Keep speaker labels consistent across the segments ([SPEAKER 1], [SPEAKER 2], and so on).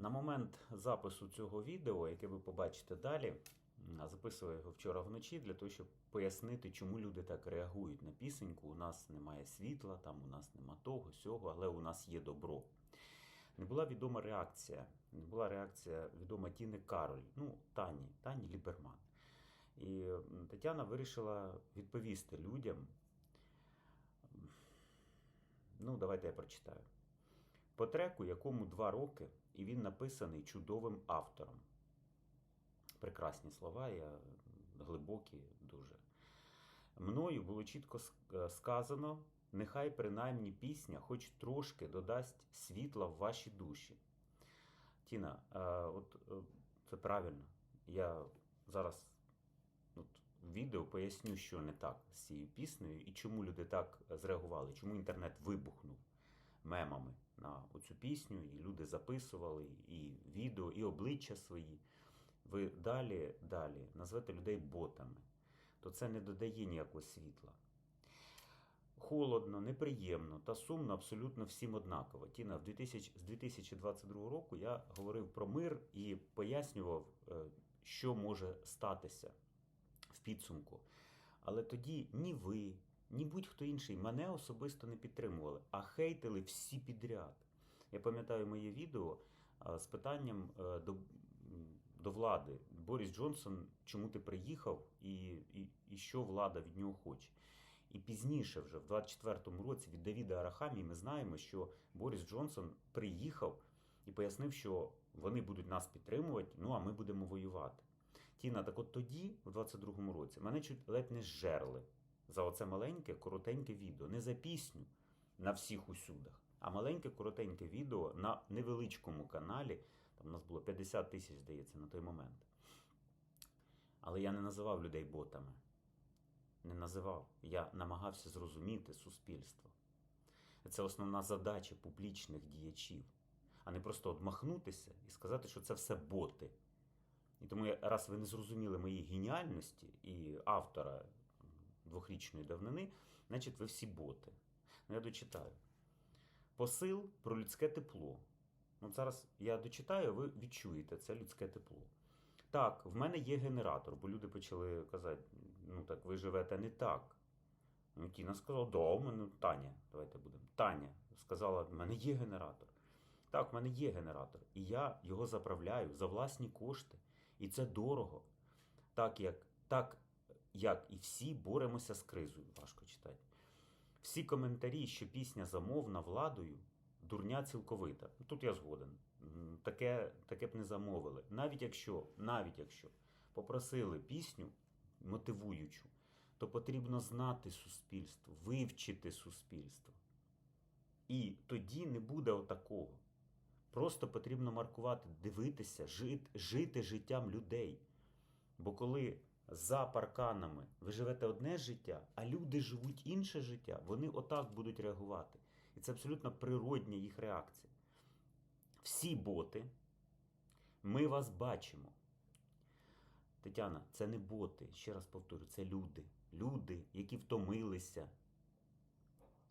[SPEAKER 1] На момент запису цього відео, яке ви побачите далі, записував його вчора вночі для того, щоб пояснити, чому люди так реагують на пісеньку. У нас немає світла, там у нас нема того, сього, але у нас є добро. Не була відома реакція. Не була реакція відома Тіни Кароль, ну, Тані, Тані Ліберман. І Тетяна вирішила відповісти людям. Ну, давайте я прочитаю. По треку, якому два роки, і він написаний чудовим автором. Прекрасні слова, я глибокі дуже. Мною було чітко е, сказано: нехай принаймні пісня хоч трошки додасть світла в ваші душі. Тіна, е, от е, це правильно. Я зараз от, в відео поясню, що не так з цією піснею і чому люди так зреагували, чому інтернет вибухнув мемами на оцю пісню, і люди записували і відео, і обличчя свої. Ви далі, далі назвете людей ботами, то це не додає ніякого світла. Холодно, неприємно та сумно абсолютно всім однаково. Тіна, в 2000, з 2022 року я говорив про мир і пояснював, е, що може статися в підсумку. Але тоді ні ви, ні будь-хто інший мене особисто не підтримували, а хейтили всі підряд. Я пам'ятаю моє відео з питанням е, до, до влади. Борис Джонсон, чому ти приїхав і, і, і що влада від нього хоче. І пізніше, вже в 24-му році, від Давіда Арахамії, ми знаємо, що Борис Джонсон приїхав і пояснив, що вони будуть нас підтримувати, ну а ми будемо воювати. Тіна, так от тоді, у 22-му році, мене чуть ледь не зжерли за оце маленьке, коротеньке відео. Не за пісню на всіх усюдах, а маленьке, коротеньке відео на невеличкому каналі. Там у нас було 50 тисяч, здається, на той момент. Але я не називав людей ботами. Не називав. Я намагався зрозуміти суспільство. Це основна задача публічних діячів, а не просто одмахнутися і сказати, що це все боти. І тому, раз ви не зрозуміли моєї геніальності і автора двохрічної давнини, значить ви всі боти. Ну, я дочитаю. Посил про людське тепло. Ну, зараз я дочитаю, ви відчуєте це людське тепло. Так, в мене є генератор, бо люди почали казати: ну так, ви живете не так. Ну, Тіна сказала, да, у мене Таня, давайте будемо. Таня сказала, в мене є генератор. Так, в мене є генератор, і я його заправляю за власні кошти. І це дорого. Так як, так, як і всі боремося з кризою, важко читати. Всі коментарі, що пісня замовна владою, дурня цілковита. Тут я згоден. Таке, таке б не замовили. Навіть якщо, навіть якщо попросили пісню мотивуючу, то потрібно знати суспільство, вивчити суспільство. І тоді не буде отакого. Просто потрібно маркувати, дивитися, жити, жити життям людей. Бо коли за парканами ви живете одне життя, а люди живуть інше життя, вони отак будуть реагувати. І це абсолютно природня їх реакція. Всі боти, ми вас бачимо. Тетяна, це не боти, ще раз повторю, це люди. Люди, які втомилися,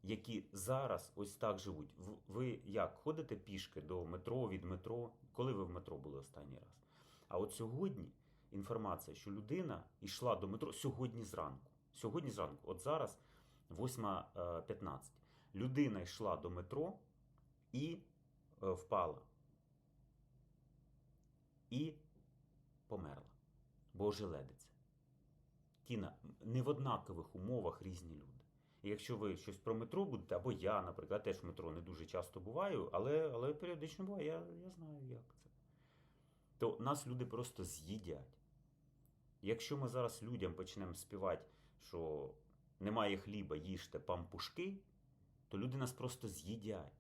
[SPEAKER 1] які зараз ось так живуть. Ви як ходите пішки до метро, від метро? Коли ви в метро були останній раз? А от сьогодні інформація, що людина йшла до метро сьогодні зранку. Сьогодні зранку, от зараз 8.15. Людина йшла до метро і е, впала. І померла. Бо ожеледиться. Тіна, не в однакових умовах різні люди. І якщо ви щось про метро будете, або я, наприклад, теж в метро не дуже часто буваю, але, але періодично буваю, я, я знаю, як це. То нас люди просто з'їдять. Якщо ми зараз людям почнемо співати, що немає хліба, їжте пампушки, то люди нас просто з'їдять.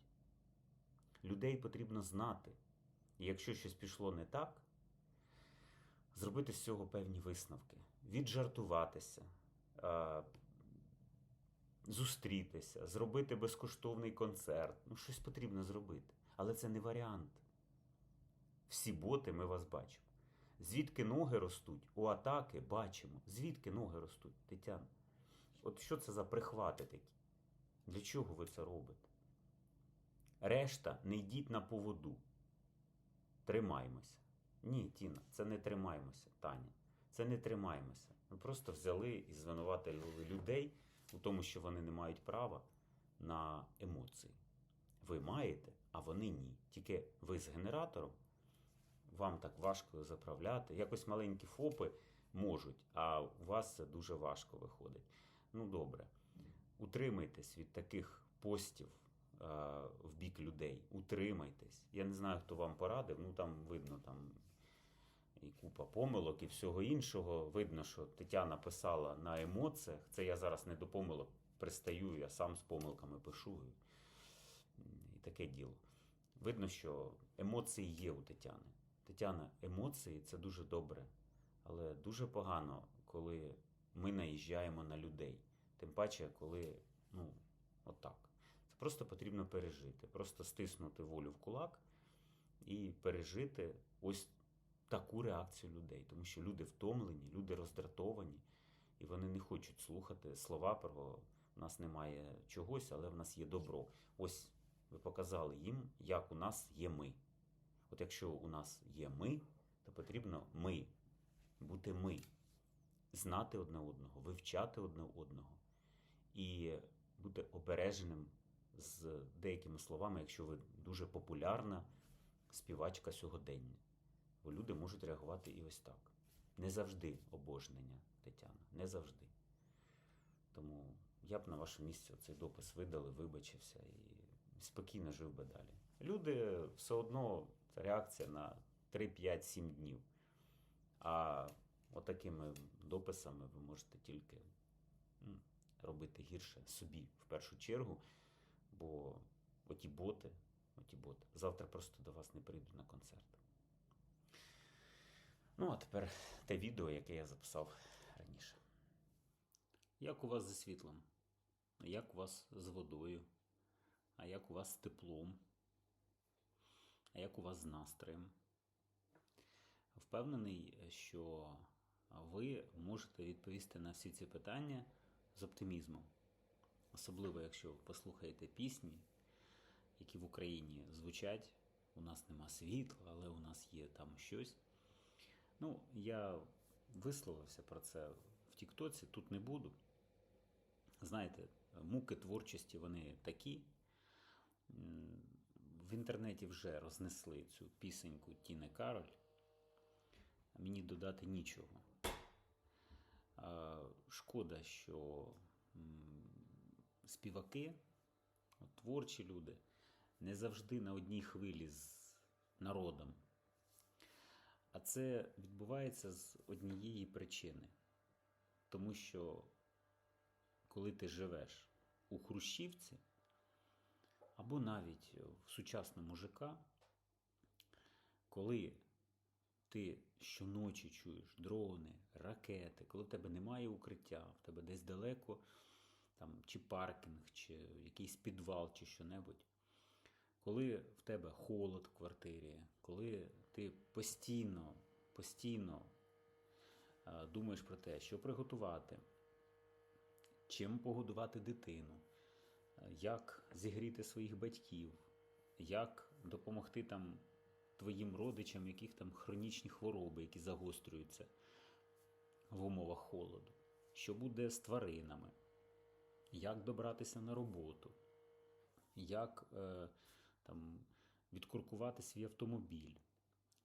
[SPEAKER 1] Людей потрібно знати. І якщо щось пішло не так, зробити з цього певні висновки, віджартуватися, зустрітися, зробити безкоштовний концерт. Ну, щось потрібно зробити. Але це не варіант. Всі боти ми вас бачимо. Звідки ноги ростуть? У атаки бачимо. Звідки ноги ростуть, Тетяна? От що це за прихвати такі? Для чого ви це робите? Решта не йдіть на поводу. тримаймося. Ні, Тіна, це не тримаймося, Таня. Це не тримаймося. Ви просто взяли і звинуватили людей у тому, що вони не мають права на емоції. Ви маєте, а вони ні. Тільки ви з генератором, вам так важко заправляти. Якось маленькі ФОПи можуть, а у вас це дуже важко виходить. Ну, добре. Утримайтесь від таких постів е, в бік людей. Утримайтесь. Я не знаю, хто вам порадив. Ну там видно там і купа помилок, і всього іншого. Видно, що Тетяна писала на емоціях. Це я зараз не до помилок пристаю, я сам з помилками пишу. І, таке діло. Видно, що емоції є у Тетяни. Тетяна, емоції це дуже добре, але дуже погано, коли ми наїжджаємо на людей. Тим паче, коли, ну, отак. Це просто потрібно пережити. Просто стиснути волю в кулак і пережити ось таку реакцію людей. Тому що люди втомлені, люди роздратовані, і вони не хочуть слухати слова про у нас немає чогось, але в нас є добро. Ось ви показали їм, як у нас є ми. От якщо у нас є ми, то потрібно ми, бути ми, знати одне одного, вивчати одне одного і бути обережним з деякими словами, якщо ви дуже популярна співачка сьогодення. Бо люди можуть реагувати і ось так. Не завжди обожнення, Тетяна, не завжди. Тому я б на вашому місці цей допис видали, вибачився і спокійно жив би далі. Люди все одно реакція на 3, 5, 7 днів. А отакими дописами ви можете тільки робити гірше собі в першу чергу. Бо оті боти, оті боти, завтра просто до вас не прийдуть на концерт. Ну, а тепер те відео, яке я записав раніше. Як у вас зі світлом? Як у вас з водою? А як у вас з теплом? А як у вас з настроєм? Впевнений, що ви можете відповісти на всі ці питання з оптимізмом. Особливо, якщо послухаєте пісні, які в Україні звучать. У нас нема світла, але у нас є там щось. Ну, я висловився про це в Тіктоці, тут не буду. Знаєте, муки творчості вони такі. В інтернеті вже рознесли цю пісеньку Тіни Кароль. Мені додати нічого. Шкода, що співаки, творчі люди, не завжди на одній хвилі з народом. А це відбувається з однієї причини. Тому що коли ти живеш у Хрущівці, або навіть в сучасному ЖК, коли ти щоночі чуєш дрони, ракети, коли в тебе немає укриття, в тебе десь далеко, там, чи паркінг, чи якийсь підвал, чи що-небудь, коли в тебе холод в квартирі, коли ти постійно, постійно е, думаєш про те, що приготувати, чим погодувати дитину, е, як зігріти своїх батьків, як допомогти там твоїм родичам, яких там хронічні хвороби, які загострюються в умовах холоду, що буде з тваринами, як добратися на роботу, як е, там, відкуркувати свій автомобіль,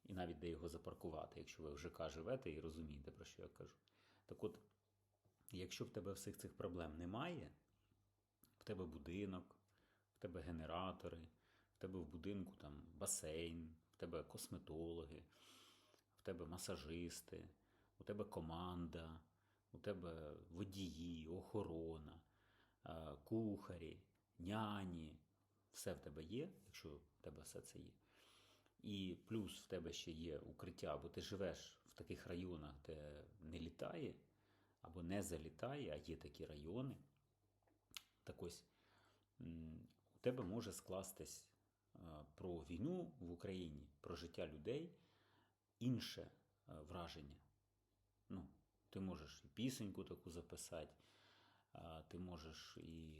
[SPEAKER 1] і навіть де його запаркувати, якщо ви в ЖК живете і розумієте, про що я кажу. Так от, якщо в тебе всіх цих проблем немає, в тебе будинок, в тебе генератори, в тебе в будинку там басейн, в тебе косметологи, в тебе масажисти, у тебе команда, у тебе водії, охорона, е, кухарі, няні. Все в тебе є, якщо в тебе все це є. І плюс в тебе ще є укриття, бо ти живеш в таких районах, де не літає або не залітає, а є такі райони. Так ось у тебе може скластись е, про війну в Україні, про життя людей інше е, враження. Ну, ти можеш і пісеньку таку записати, ти можеш і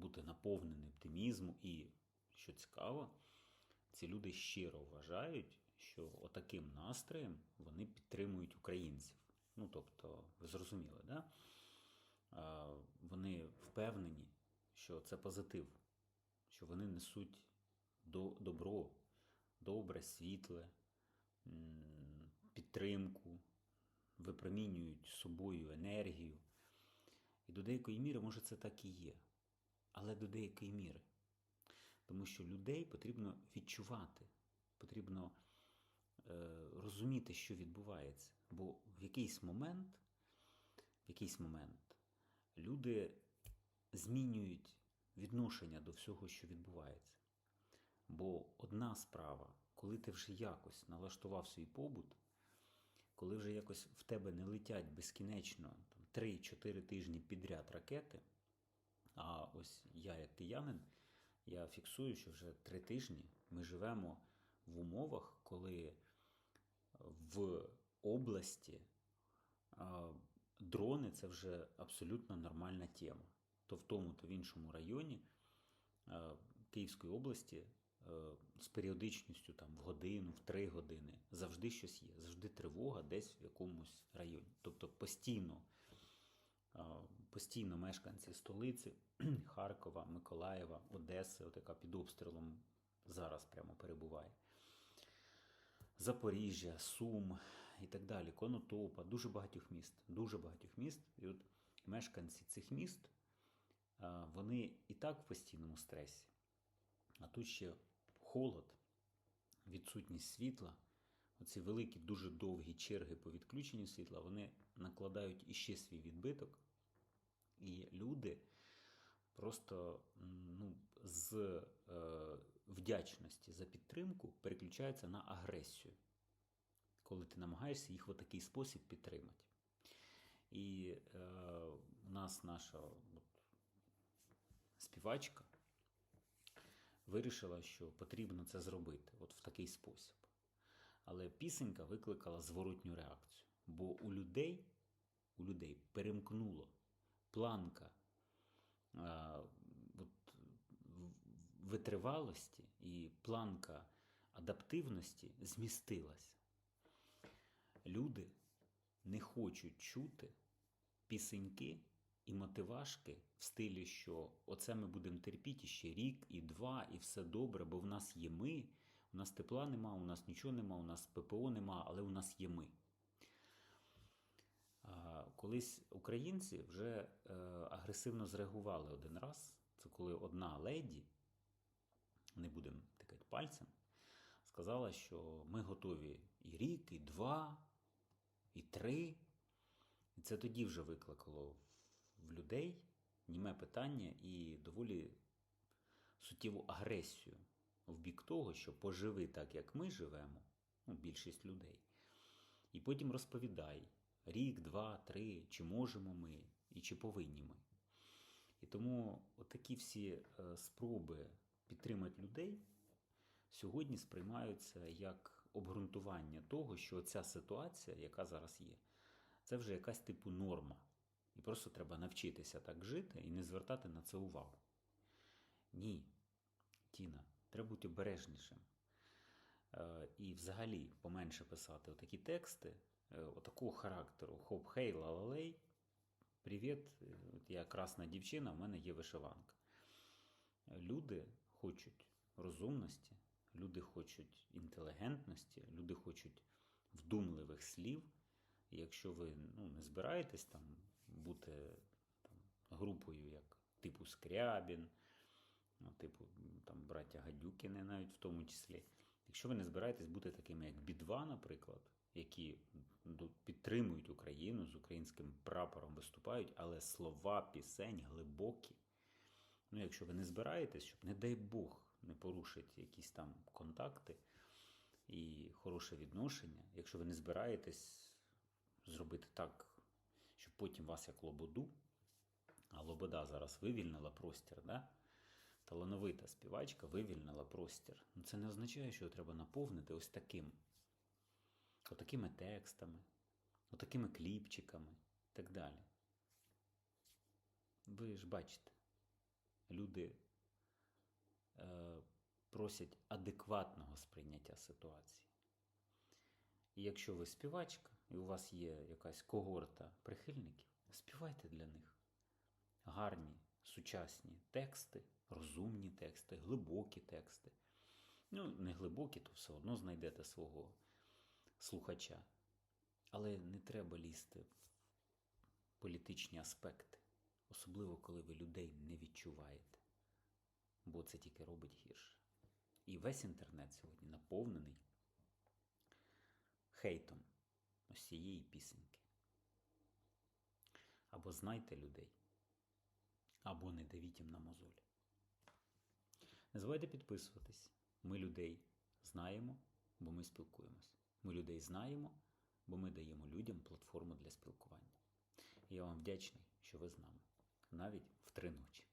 [SPEAKER 1] бути наповнений оптимізму, і, що цікаво, ці люди щиро вважають, що отаким настроєм вони підтримують українців. Ну, тобто, ви зрозуміли, да? А, Вони впевнені, що це позитив, що вони несуть добро, добре, світле, підтримку, випромінюють собою енергію. І до деякої міри, може, це так і є. Але до деякої міри. Тому що людей потрібно відчувати, потрібно е, розуміти, що відбувається. Бо в якийсь момент, в якийсь момент люди змінюють відношення до всього, що відбувається. Бо одна справа, коли ти вже якось налаштував свій побут, коли вже якось в тебе не летять безкінечно там, 3-4 тижні підряд ракети, а ось я, як киянин, я фіксую, що вже три тижні ми живемо в умовах, коли в області дрони це вже абсолютно нормальна тема. То в тому, то в іншому районі Київської області з періодичністю там, в годину, в три години завжди щось є, завжди тривога десь в якомусь районі. Тобто постійно, постійно мешканці столиці Харкова, Миколаєва, Одеси, от яка під обстрілом зараз прямо перебуває. Запоріжжя, Сум і так далі, Конотопа, дуже багатьох міст. Дуже багатьох міст. І от мешканці цих міст, вони і так в постійному стресі. А тут ще холод, відсутність світла, оці великі, дуже довгі черги по відключенню світла, вони накладають іще свій відбиток. І люди просто ну, з е, вдячності за підтримку переключаються на агресію, коли ти намагаєшся їх в такий спосіб підтримати. І е, у нас наша от, співачка вирішила, що потрібно це зробити от в такий спосіб. Але пісенька викликала зворотню реакцію. Бо у людей, у людей перемкнуло планка а, от, витривалості і планка адаптивності змістилася. Люди не хочуть чути пісеньки і мотивашки в стилі, що оце ми будемо терпіти ще рік і два, і все добре, бо в нас є ми, у нас тепла нема, у нас нічого нема, у нас ППО нема, але у нас є ми. Колись українці вже е, агресивно зреагували один раз. Це коли одна леді, не будемо тикати пальцем, сказала, що ми готові і рік, і два, і три. І це тоді вже викликало в людей німе питання і доволі суттєву агресію в бік того, що поживи так, як ми живемо, ну, більшість людей, і потім розповідай рік, два, три, чи можемо ми і чи повинні ми. І тому отакі всі е, спроби підтримати людей сьогодні сприймаються як обґрунтування того, що ця ситуація, яка зараз є, це вже якась типу норма. І просто треба навчитися так жити і не звертати на це увагу. Ні, Тіна, треба бути обережнішим. Е, І взагалі поменше писати отакі тексти, е, отакого характеру. Хоп, хей, ла-ла-лей. Привіт, я красна дівчина, в мене є вишиванка. Люди хочуть розумності, люди хочуть інтелігентності, люди хочуть вдумливих слів. І якщо ви ну, не збираєтесь там бути там, групою, як типу Скрябін, ну, типу там, браття Гадюкіни навіть в тому числі. Якщо ви не збираєтесь бути такими, як Бідва, наприклад, які ну, підтримують Україну з українським прапором виступають, але слова пісень глибокі. Ну, якщо ви не збираєтесь, щоб, не дай Бог, не порушити якісь там контакти і хороше відношення, якщо ви не збираєтесь зробити так, щоб потім вас як лободу, а лобода зараз вивільнила простір, да? талановита співачка вивільнила простір. Ну, це не означає, що його треба наповнити ось таким. Отакими текстами, отакими кліпчиками і так далі. Ви ж бачите, люди просять адекватного сприйняття ситуації. І якщо ви співачка, і у вас є якась когорта прихильників, співайте для них гарні, сучасні тексти, розумні тексти, глибокі тексти. Ну, не глибокі, то все одно знайдете свого слухача. Але не треба лізти в політичні аспекти, особливо коли ви людей не відчуваєте, бо це тільки робить гірше. І весь інтернет сьогодні наповнений хейтом ось цієї пісеньки. Або знайте людей, або не давіть їм на мозоль. Не забувайте підписуватись. Ми людей знаємо, бо ми спілкуємось. Ми людей знаємо, бо ми даємо людям платформу для спілкування. І я вам вдячний, що ви з нами, навіть в три ночі.